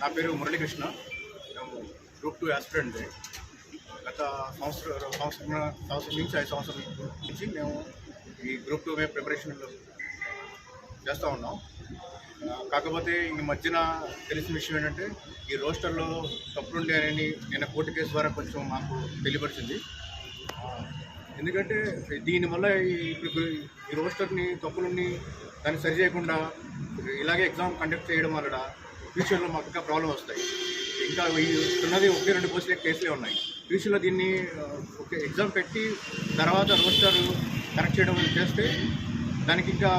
నా పేరు మురళీకృష్ణ. మేము గ్రూప్ టూ యాస్పిరెంట్. గత సంవత్సరం సంవత్సరం సంవత్సరం నుంచి ఐదు సంవత్సరం నుంచి మేము ఈ గ్రూప్ టూ మేము ప్రిపరేషన్లో చేస్తూ ఉన్నాం. కాకపోతే ఈ మధ్యన తెలిసిన విషయం ఏంటంటే ఈ రోస్టర్లో తప్పులుండే అని నిన్న కోర్టు కేసు ద్వారా కొంచెం మాకు తెలియపరిచింది. ఎందుకంటే దీనివల్ల ఇప్పుడు ఈ రోస్టర్ని తప్పులని దాన్ని సరి చేయకుండా ఇలాగే ఎగ్జామ్ కండక్ట్ చేయడం వల్ల ఫ్యూచర్లో మాకు ఇంకా ప్రాబ్లం వస్తాయి. ఇంకా ఈ ఉన్నది ఒకే రెండు పోస్టులే కేసులే ఉన్నాయి. ఫ్యూచర్లో దీన్ని ఒకే ఒక ఎగ్జామ్ పెట్టి తర్వాత రోస్టర్ కరెక్ట్ చేయడం చేస్తే దానికి ఇంకా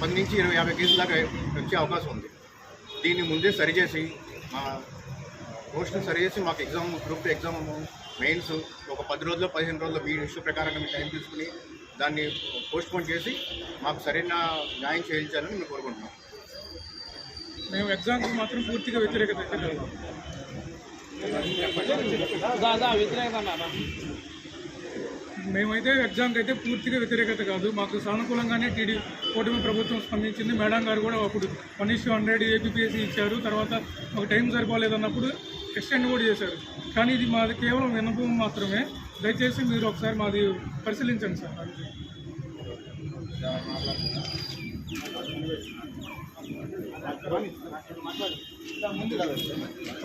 పది నుంచి ఇరవై యాభై కేసుల దాకా వచ్చే అవకాశం ఉంది. దీన్ని ముందే సరిచేసి మా పోస్ట్ని సరిచేసి మాకు ఎగ్జామ్ గ్రూప్ ఎగ్జామ్ మెయిన్స్ ఒక పది రోజుల్లో పదిహేను రోజుల్లో మీ ఇష్యూ ప్రకారంగా మీ టైం తీసుకుని దాన్ని పోస్ట్పోన్ చేసి మాకు సరైన న్యాయం చేయించాలని మేము కోరుకుంటున్నాం. మేము ఎగ్జామ్కి మాత్రం పూర్తిగా వ్యతిరేకత అయితే లేదు. మేమైతే ఎగ్జామ్కి అయితే పూర్తిగా వ్యతిరేకత కాదు. మాకు సానుకూలంగానే టీడీ కూటమి ప్రభుత్వం స్పందించింది. మేడం గారు కూడా అప్పుడు వన్ ఇష్యూ హండ్రెడ్ ఏపీఎస్సీ ఇచ్చారు. తర్వాత ఒక టైం సరిపోలేదన్నప్పుడు ఎక్స్టెండ్ కూడా చేశారు. కానీ ఇది మాది కేవలం విన్నపం మాత్రమే. దయచేసి మీరు ఒకసారి మాది పరిశీలించండి సార్.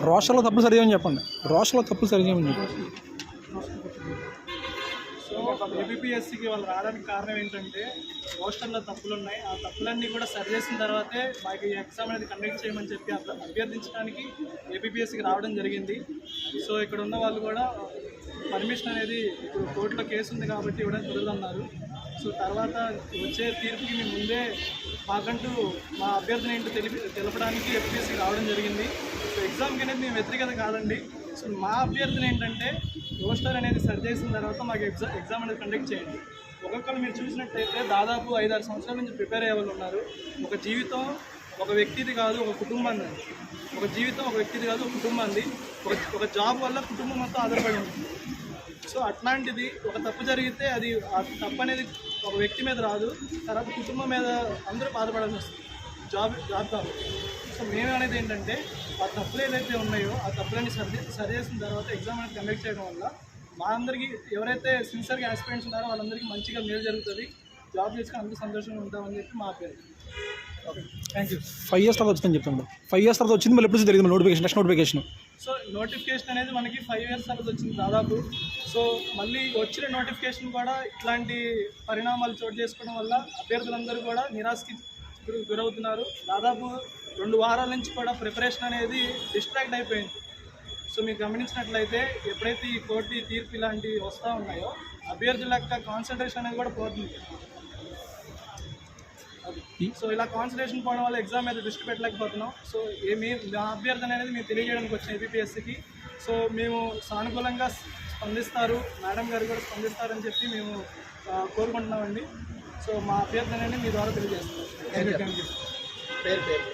రోషంలో తప్పులు సరి చేయమని చెప్పండి. రోషంలో తప్పులు సరి చేయమని చెప్పండి. సో ఏబిపిఎస్సికి వాళ్ళు రావడానికి కారణం ఏంటంటే పోస్టర్లో తప్పులు ఉన్నాయి ఆ తప్పులన్నీ కూడా సరి చేసిన తర్వాతే మాకు ఈ ఎగ్జామ్ అనేది కండక్ట్ చేయమని చెప్పి అభ్యర్థించడానికి ఏబిపిఎస్సికి రావడం జరిగింది. సో ఇక్కడ ఉన్న వాళ్ళు కూడా పర్మిషన్ అనేది ఇప్పుడు కోర్టులో కేసు ఉంది కాబట్టి ఇవ్వడం కుదరదన్నారు. సో తర్వాత వచ్చే తీర్పుకి మేము ముందే మాకంటూ మా అభ్యర్థన ఏంటో తెలిపి తెలపడానికి ఎఫ్పిఎస్సి రావడం జరిగింది. సో ఎగ్జామ్కి అనేది మేము వ్యతిరేకత కాదండి. సో మా అభ్యర్థన ఏంటంటే రోస్టర్ అనేది సరి చేసిన తర్వాత మాకు ఎగ్జామ్ ఎగ్జామ్ అనేది కండక్ట్ చేయండి. ఒక్కొక్కరు మీరు చూసినట్టయితే దాదాపు ఐదారు సంవత్సరాల నుంచి ప్రిపేర్ అయ్యే వాళ్ళు ఉన్నారు. ఒక జీవితం ఒక వ్యక్తిది కాదు ఒక కుటుంబాన్ని. ఒక జీవితం ఒక వ్యక్తిది కాదు ఒక కుటుంబాన్ని. ఒక ఒక జాబ్ వల్ల కుటుంబం మొత్తం ఆధారపడి ఉంటుంది. సో అట్లాంటిది ఒక తప్పు జరిగితే అది ఆ తప్పు అనేది ఒక వ్యక్తి మీద రాదు తర్వాత కుటుంబం మీద అందరూ బాధపడాల్సి వస్తుంది. జాబ్ జాబ్ కాబట్టి. సో మేము అనేది ఏంటంటే ఆ తప్పులు ఏదైతే ఉన్నాయో ఆ తప్పులన్నీ సరి సరిచేసిన తర్వాత ఎగ్జామ్ అనేది కండక్ట్ చేయడం వల్ల మా అందరికీ ఎవరైతే సిన్సియర్గా ఆస్పిరెంట్స్ ఉన్నారో వాళ్ళందరికీ మంచిగా మేలు జరుగుతుంది. జాబ్ చేసుకుని అందరూ సంతోషంగా ఉంటామని చెప్పి మా పేరు. థ్యాంక్ యూ ఫైవ్ ఇయర్స్ తర్వాత వచ్చిందని చెప్తాను. ఫైవ్ ఇయర్స్ తర్వాత వచ్చింది మళ్ళీ ఎప్పుడు జరిగింది notification next notification. So notification అనేది మనకి ఫైవ్ ఇయర్స్ తర్వాత వచ్చింది దాదాపు. సో మళ్ళీ వచ్చిన నోటిఫికేషన్ కూడా ఇట్లాంటి పరిణామాలు చోటు చేసుకోవడం వల్ల అభ్యర్థులందరూ కూడా నిరాశకి గురవుతున్నారు. దాదాపు రెండు వారాల నుంచి కూడా ప్రిపరేషన్ అనేది డిస్ట్రాక్ట్ అయిపోయింది. సో మీరు గమనించినట్లయితే ఎప్పుడైతే ఈ కోర్టు తీర్పు ఇలాంటివి వస్తూ ఉన్నాయో అభ్యర్థుల యొక్క కాన్సన్ట్రేషన్ అనేది కూడా పోతుంది. సో ఇలా కాన్సన్ట్రేషన్ పోవడం వల్ల ఎగ్జామ్ మీద దృష్టి పెట్టలేకపోతున్నాం. సో ఏమి మా అభ్యర్థన అనేది మేము తెలియజేయడానికి వచ్చిన ఏపీఎస్సికి సో మేము సానుకూలంగా స్పందిస్తారు. మేడం గారు కూడా స్పందిస్తారని చెప్పి మేము కోరుకుంటున్నామండి. సో మా అభ్యర్థన అనేది మీ ద్వారా తెలియజేస్తున్నాం. పేరు పేరు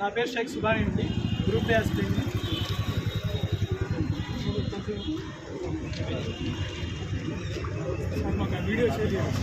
నా పేరు షేక్ సుబాని అండి. గ్రూప్ ఆ వీడియో షేర్ చేయండి.